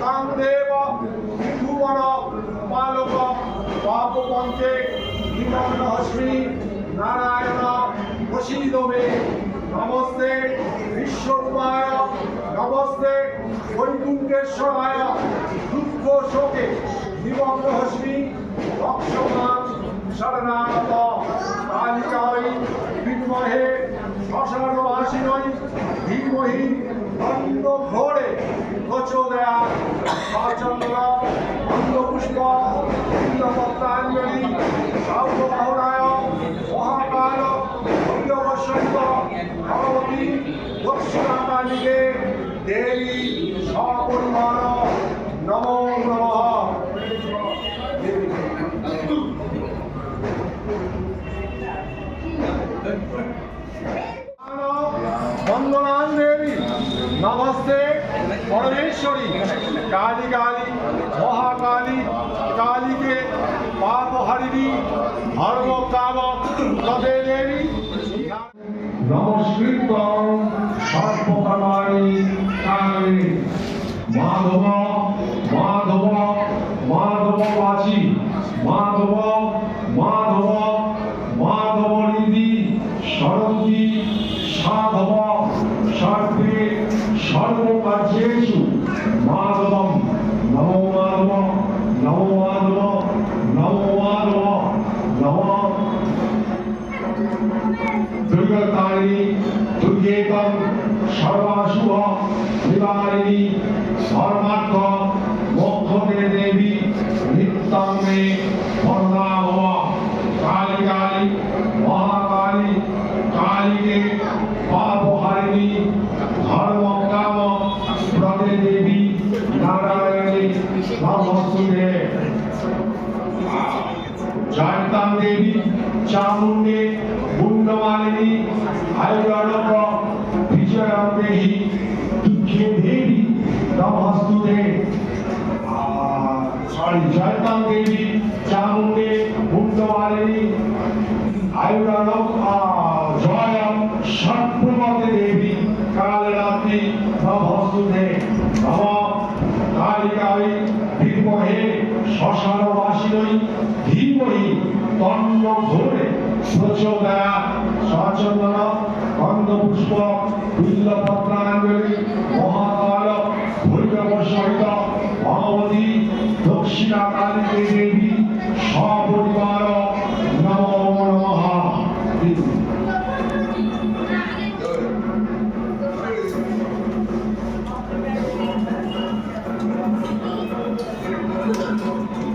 কামদেব ত্রিভুবন পালক পাপপঞ্চে হস্মি নারায়ণ প্রসীদ মে, নমস্তে বিশ্বরূপায় নমস্তে, বৈকুণ্ঠেশ্বরায়, দুঃখ শোকে হস্মি লক্ষ্যমান শরণাগত কালিকাই বিদ্মহে শ্মশানবাসিনই ধীমহি অন্য ঘোরে প্রচোদয়া সচন্দ্র অন্ধপুষ্প ইন্দ্রপত্রাঞ্জলি সর্ববাহরায় মহাকাল ভৈরবসন্ত ভগবতী দক্ষিণাকালীকে দেবী সপরিবার নমো নমঃ। বন্দনান দেবী নমস্তে, পরমেশ্বরী। কালী কালী, মহাকালী, কালীকে পাপহারিণী, ধর্ম কামক তদে দেবী। নমস্কৃত সর্বকালী কালী। মাধব মাধব মাধব বাচি। মাধব মাধব মাধব নিধি। সরন্তি সাধব, সর্বে সর্বকার্যেষু মাধবম নমো মাধব নমো মাধব নমো মাধব নমো দুর্গতারিণী, দুর্গেতম, সর্বাশুভ নিবারিণী ধর্মার্থ মোক্ষদে দেবী নিত্যং আয়ুরানক বিজয়ম দেহি দুঃখে দেবী নমস্তুতে সরি জয়তাম দেবী, চামুণ্ডে মুন্ডমালিনী আয়ুরানক জয়ম সর্বমতে দেবী কালরাত্রি নমস্তুতে নম কালিকাই বিদ্মহে শ্মশানবাসিনই ধীমহি তন্ন ঘোরে প্রচোদয়া সচন্দন গন্ধপুষ্প বিল্লপত্রাঞ্জলি মহাকাল ভৈরব সহিত ভগবতী দক্ষিণা কালীকে দেবী সপরিবার Thank